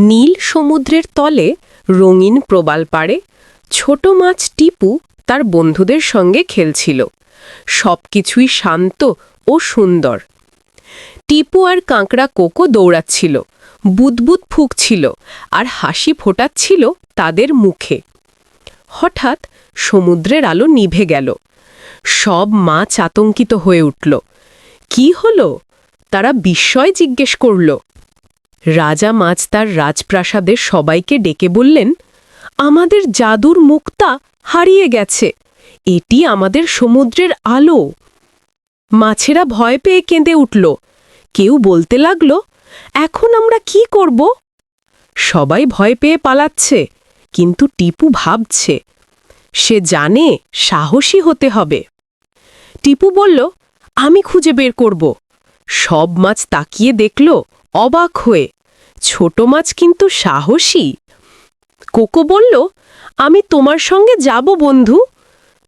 নীল সমুদ্রের তলে রঙিন প্রবাল পাড়ে ছোট মাছ টিপু তার বন্ধুদের সঙ্গে খেলছিল। সবকিছুই শান্ত ও সুন্দর। টিপু আর কাঁকড়া কোকো দৌড়াচ্ছিল, বুদবুদ ফুঁকছিল আর হাসি ফোটাচ্ছিল তাদের মুখে। হঠাৎ সমুদ্রের আলো নিভে গেল। সব মাছ আতঙ্কিত হয়ে উঠল। কি হলো? তারা বিস্ময় জিজ্ঞেস করল। রাজা মাছ তার রাজপ্রাসাদের সবাইকে ডেকে বললেন, আমাদের জাদুর মুক্তা হারিয়ে গেছে। এটি আমাদের সমুদ্রের আলো। মাছেরা ভয় পেয়ে কেঁদে উঠল। কেউ বলতে লাগল, এখন আমরা কি করব? সবাই ভয় পেয়ে পালাচ্ছে, কিন্তু টিপু ভাবছে, সে জানে সাহসী হতে হবে। টিপু বলল, আমি খুঁজে বের করব। সব মাছ তাকিয়ে দেখল অবাক হয়ে, ছোট মাছ কিন্তু সাহসী। কোকো বলল, আমি তোমার সঙ্গে যাব বন্ধু।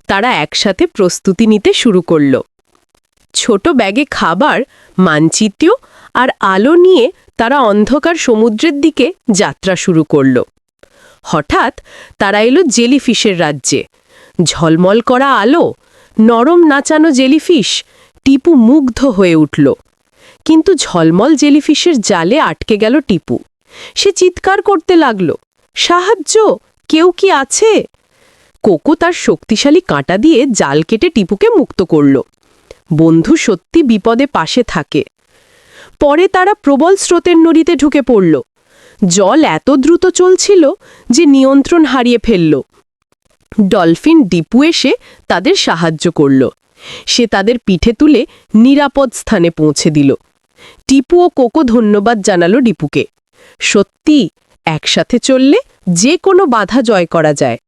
তারা একসাথে প্রস্তুতি নিতে শুরু করল। ছোট ব্যাগে খাবার, মানচিত্র আর আলো নিয়ে তারা অন্ধকার সমুদ্রের দিকে যাত্রা শুরু করল। হঠাৎ তারা এলো জেলিফিশের রাজ্যে। ঝলমল করা আলো, নরম নাচানো জেলিফিশ, টিপু মুগ্ধ হয়ে উঠল। কিন্তু ঝলমল জেলিফিশের জালে আটকে গেল টিপু। সে চিৎকার করতে লাগল, সাহায্য, কেউ কি আছে? কোকো তার শক্তিশালী কাঁটা দিয়ে জাল কেটে টিপুকে মুক্ত করল। বন্ধু সত্যি বিপদে পাশে থাকে। পরে তারা প্রবল স্রোতের নদীতে ঢুকে পড়ল। জল এত দ্রুত চলছিল যে নিয়ন্ত্রণ হারিয়ে ফেলল। ডলফিন ডিপু এসে তাদের সাহায্য করল। সে তাদের পিঠে তুলে নিরাপদ স্থানে পৌঁছে দিল। টিপু ও কোকো ধন্যবাদ জানালো ডিপুকে। সত্যি একসাথে চললে যে কোনো বাধা জয় করা যায়।